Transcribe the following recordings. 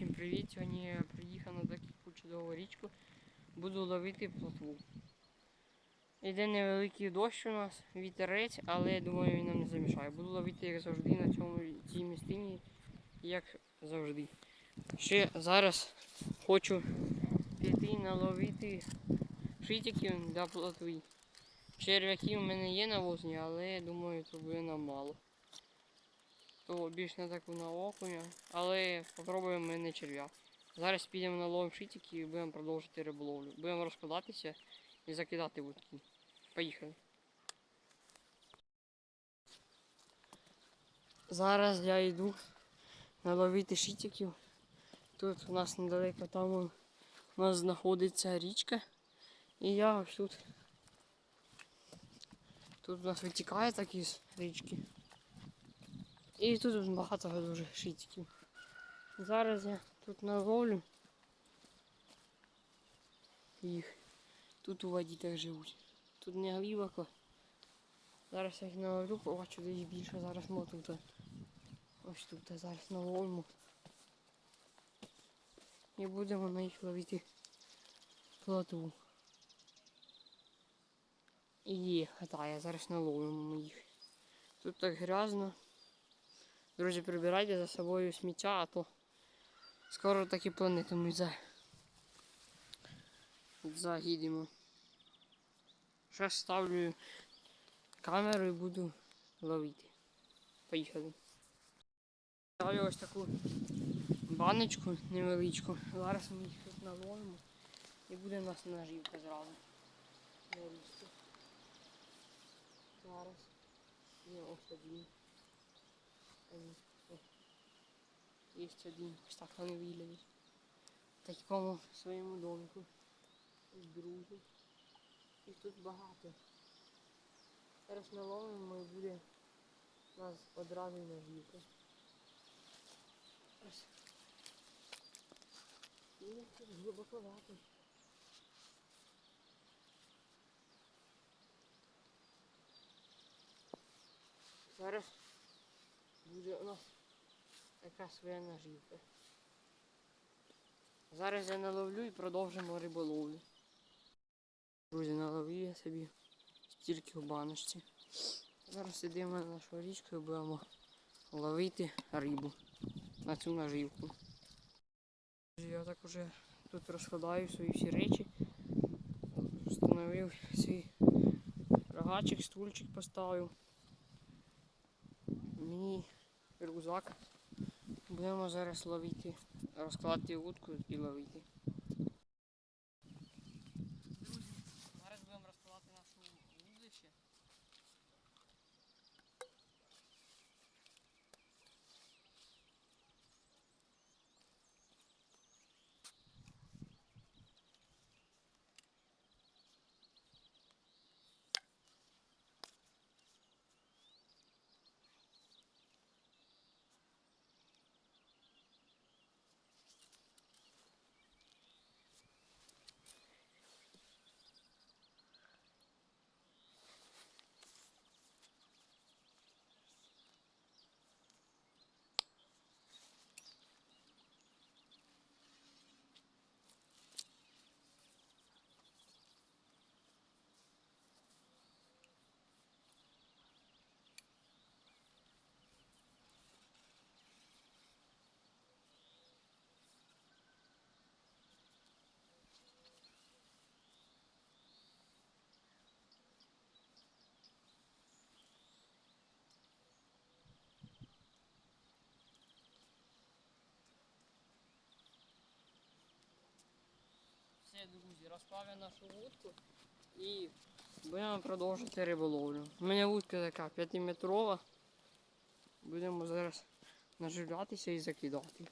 Всім привіт! Сьогодні я приїхав на таку чудову річку. Буду ловити плотву. Йде невеликий дощ у нас, вітерець, але я думаю він нам не замішає. Буду ловити як завжди на цьому цій містині, як завжди. Ще зараз хочу піти наловити шитиків для плотви. Черв'яків в мене є на возні, але я думаю, це буде нам мало. То більш на таку на окуня, але спробуємо ми не черв'як. Зараз підемо на ловим шитики і будемо продовжити риболовлю. Будемо розкладатися і закидати вудки. Поїхали. Зараз я йду наловити шитиків. Тут у нас недалеко там у нас знаходиться річка. І я ось тут. Тут у нас витікає такі з річки. І тут багато дуже шитиків. Зараз я тут наловлю їх. Тут у воді так живуть. Тут не глибоко. Зараз я їх наловлю, побачу, де їх більше. Зараз ми тут. Ось тут зараз наловимо. І будемо на їх ловити плотву. І є, хатає, зараз наловимо їх. Тут так грязно. Друзі, прибирайте за собою сміття, а то скоро таки планету ми за... загідемо. Зараз ставлю камеру і буду ловити. Поїхали. Ставлю ось таку баночку невеличку. Зараз ми їх тут наловимо і буде у нас наживка зразу. Зараз. Є ось один. Є один. Так вони такому своєму домику. Ось другий. Їх тут багато. Зараз наловимо і буде нас одразу наживка. Ось. І тут глибоковато. Зараз буде у нас така своя наживка. Зараз я наловлю і продовжимо риболовлю. Друзі, наловлю я собі стільки в баночці. Зараз йдемо на нашу річку і будемо ловити рибу на цю наживку. Я так уже тут розкладаю свої всі речі. Встановив свій рогачик, стульчик поставив. Мій рюкзак. Будемо зараз ловити, розкладати вудку і ловити. Все, друзі, розправлю нашу вудку і будемо продовжити риболовлю. У мене вудка така 5-метрова. Будемо зараз наживлятися і закидати.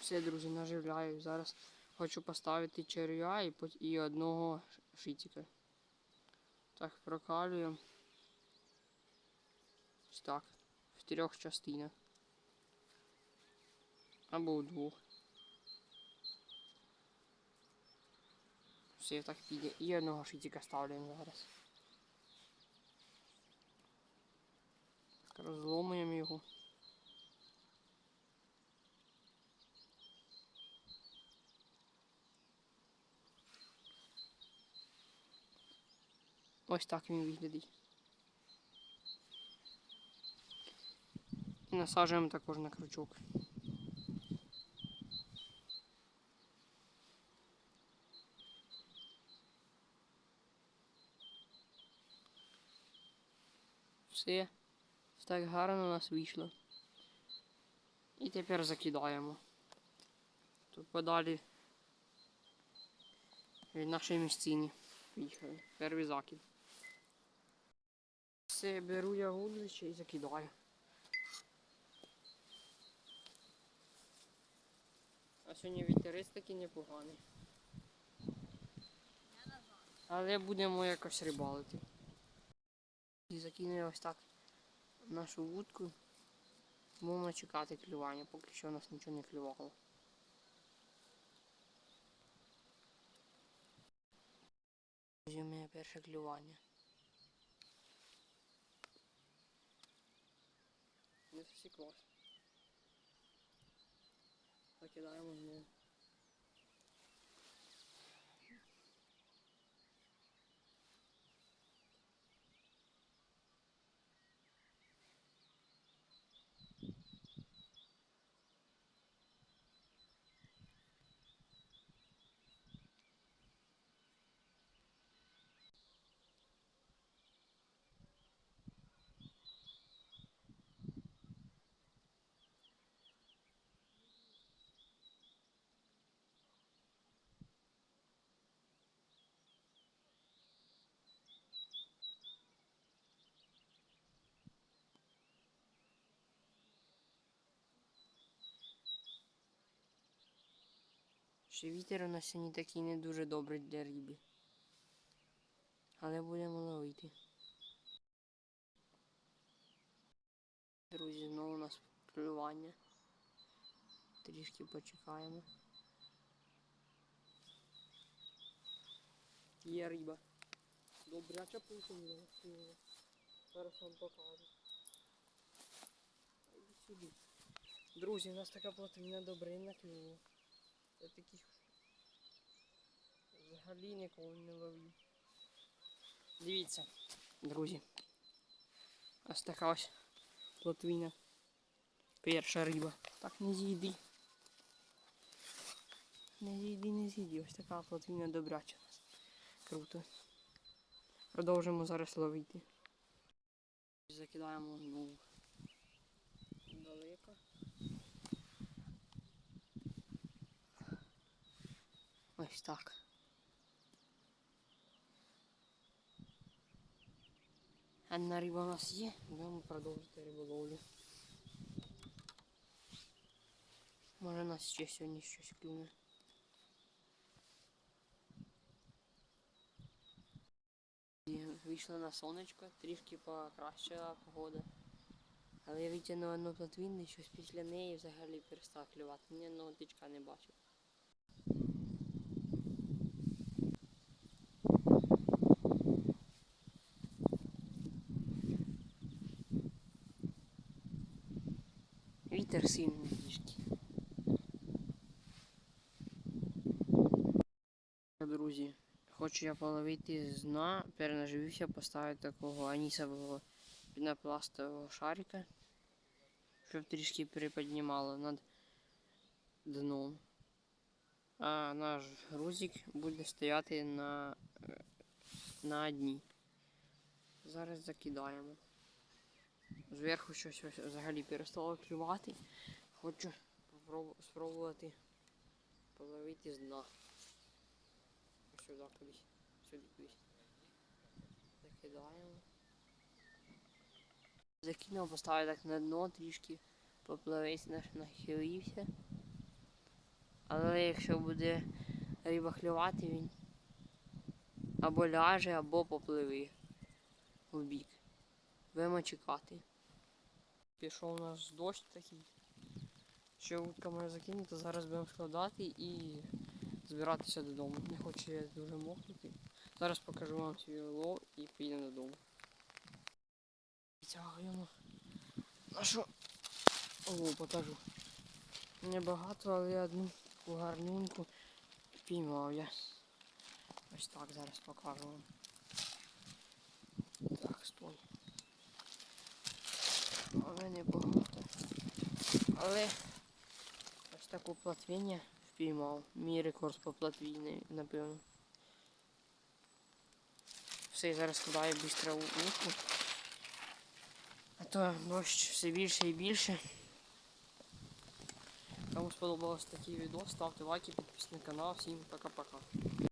Все, друзі, наживляю. Зараз хочу поставити черв'я і, і одного шитика. Так, прокалюємо. Ось так. В трьох частинах. Або у двох. Все так піде. І одного шитіка ставлюємо зараз. Розломуємо його. Ось так він виглядить. І насаджуємо також на крючок. Все. Так гарно у нас вийшло. І тепер закидаємо. Тут подалі від нашої місцині. Поїхали. Перший закид. Все, беру я гудзище і закидаю. А сьогодні вітерець такий непоганий. Але будемо якось рибалити. І закинули ось так нашу вудку. Будемо чекати клювання, поки що у нас нічого не клювало. У мене перше клювання. Не засіклось. Закидаємо знову. Ще вітер у нас сьогодні такий не дуже добрий для риби. Але будемо ловити. Друзі, знову у нас клювання. Трішки почекаємо. Є риба. Добряча плутанина. Зараз вам покажу. Друзі, у нас така плотвіна добрина клює. Я таких взагалі ніколи не ловив. Дивіться, друзі. Ось така ось плотвіна. Перша риба. Так не зійди. Не зійди, не зійди. Ось така плотвіна добряча. Круто. Продовжимо зараз ловити. Закидаємо знову далеко. Ось так. Одна риба у нас є, будемо продовжити риболовлю. Може нас ще сьогодні щось клюне. І Вийшло на сонечко, трішки покращила погода. Але я витягнув одну плотвінну, щось після неї взагалі перестав клювати. Ні одного тичка не бачив. Вітер сильний. Друзі, хочу я половити з дна, перенаживився поставити такого анісового пінопластового шарика, щоб трішки приподнімало над дном. А наш грузик буде стояти на, на дні. Зараз закидаємо. Зверху щось взагалі перестало клювати. Хочу спробувати половити з дна. Сюди кудись. Сюди кудись. Закидаємо. Закинув, поставив так на дно трішки, поплавець наш нахилився. Але якщо буде риба клювати, він або ляже, або попливе в бік. Будемо чекати. Пішов у нас дощ такий. Ще утка моя закинута, зараз будемо складати і збиратися додому. Не хочу я дуже мокнути. Зараз покажу вам свій лов і поїдемо додому. Тягуємо нашу о, покажу. Небагато, але я одну гарненьку піймав я. Ось так зараз покажу вам. Але не багато. Але ось таку платвіння впіймав. Мій рекорд по платвіні, напевно. Все, зараз складаю швидко у лодку. А то дощ все більше і більше. Кому сподобався такий відео, ставте лайки, підписуйтесь на канал. Всім пока-пока.